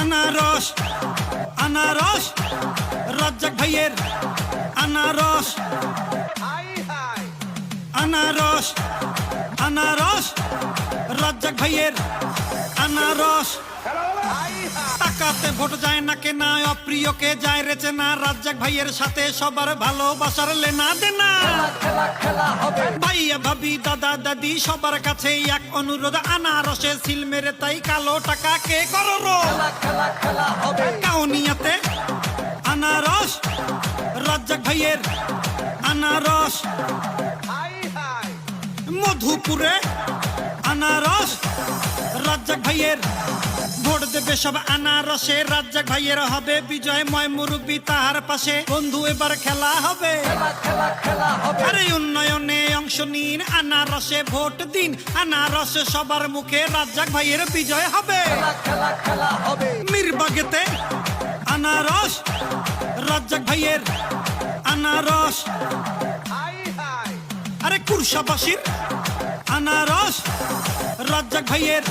আনারস আনারস রাজ্জাক ভাইয়ের আনারস আনারস আনারস রাজ্জাক ভাইয়ের আনারস। টাকাতে ভোট যায় না কেনা অপ্রিয়কে যায় রেচে না রাজ্জাক ভাইয়ের সাথে সবার ভালোবাসার লেনা দেনা। ভাইয়া ভাবি দাদা দাদি সবার কাছে এক অনুরোধ আনারসে সিল মেরে তাই কালো টাকা কে করো কাউনিয়াতে আনারস রাজ্জাক ভাইয়ের আনারস। মধুপুরে আনারস রাজ্জাক ভাইয়ের। ভোট দেবে সব আনারসে। রাজ্জাক ভাইয়ের হবে বিজয় ময় মুরব্বী তাহার পাশে। বন্ধু এবার খেলা হবে। আরে উন্নয়নে অংশ নিন আনারসে ভোট দিন। আনারসে সবার মুখে রাজ্জাক ভাইয়ের বিজয় হবে। মিরবাগেতে আনারস রাজ্জাক ভাইয়ের আনারস। আরে কুরসাবাসীর আনারস রাজ্জাক ভাইয়ের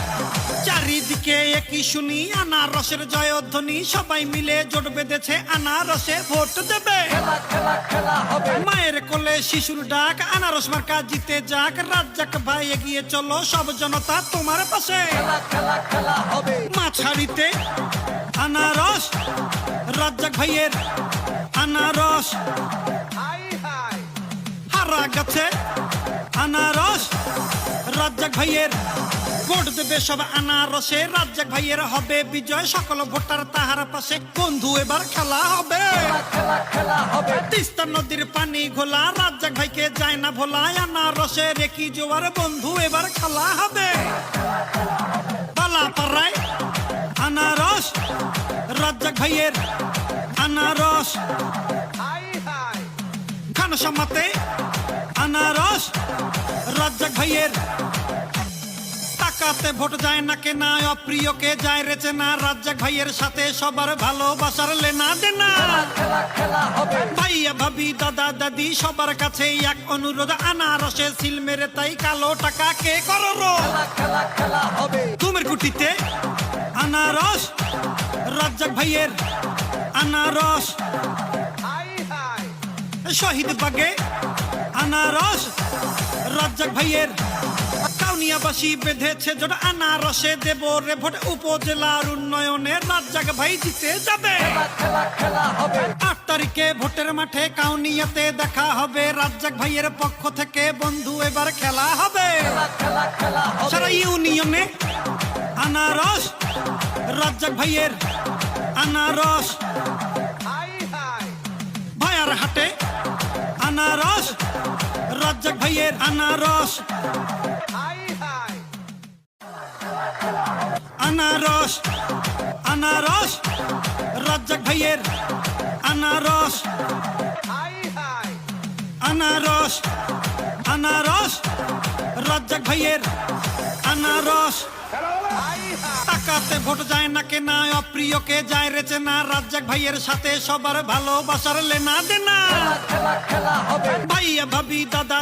চারিদিকে একই শুনি আনারসের জয়ধ্বনি সবাই মিলে জোট বেঁধেছে আনারসে ভোট দেবে। মায়ের কোলে শিশুর ডাক আনারস মার্কা জিতে যাক রাজ্জাক ভাই এগিয়ে চলো সব জনতা তোমার পাশে। মাছাড়িতে আনারস রাজ্জাক ভাইয়ের আনারস। হারা গেছে আনারস। ভাইয়ের। ভোট দেবে সব আনারসে। রাজ্জাক ভাইয়ের হবে বিজয়। সকল ভোটার তাহার পাশে। বন্ধু, এবার খেলা হবে। তিস্তা নদীর পানি ঘোলা। রাজ্জাক ভাইকে যায় না ভোলা আনারসে। রেখি জোয়ার বন্ধু, এবার খেলা হবে। পালা পাড়ায় আনারস। রাজ্জাক ভাইয়ের আনারস। খানসামাতে আনারস। রাজ্জাক ভাইয়ের টাকাতে ভোট যায় না কেনা অপ্রিয়কে যায় রেচে না, রাজ্জাক ভাইয়ের সাথে সবার ভালোবাসার লেনা দেনা। ভাইয়া, ভাবি, দাদা, দাদি, সবার কাছে এক অনুরোধ আনারসে সিল মেরে তাই কালো টাকা কে করো তুমের কুটিতে আনারস, রাজ্জাক ভাইয়ের আনারস। শহীদ বাগে আনারস। রাজ্জাক ভাইয়ের কাউনিয়াবাসী বেঁধেছে জোট আনারসে দেব রে ভোট উপজেলার উন্নয়নে রাজ্জাক ভাই জিতে যাবে। আট তারিখে ভোটের মাঠে কাউনিয়াতে দেখা হবে। রাজ্জাক ভাইয়ের পক্ষ থেকে বন্ধু এবার খেলা হবে। সারা ইউনিয়নে আনারস। রাজ্জাক ভাইয়ের আনারস। ভাইয়ার হাটে আনারস। আনারস। আনারস। রাজ্জাক ভাইয়ের আনারস। আনারস। আনারস। রাজ্জাক ভাইয়ের আনারস। টাকাতে ভোট যায় না কেনা অপ্রিয়কে যায় রেচে না রাজ্জাক ভাইয়ের সাথে সবার ভালোবাসার লেনা দেনা। ভাইয়া ভাবি, দাদা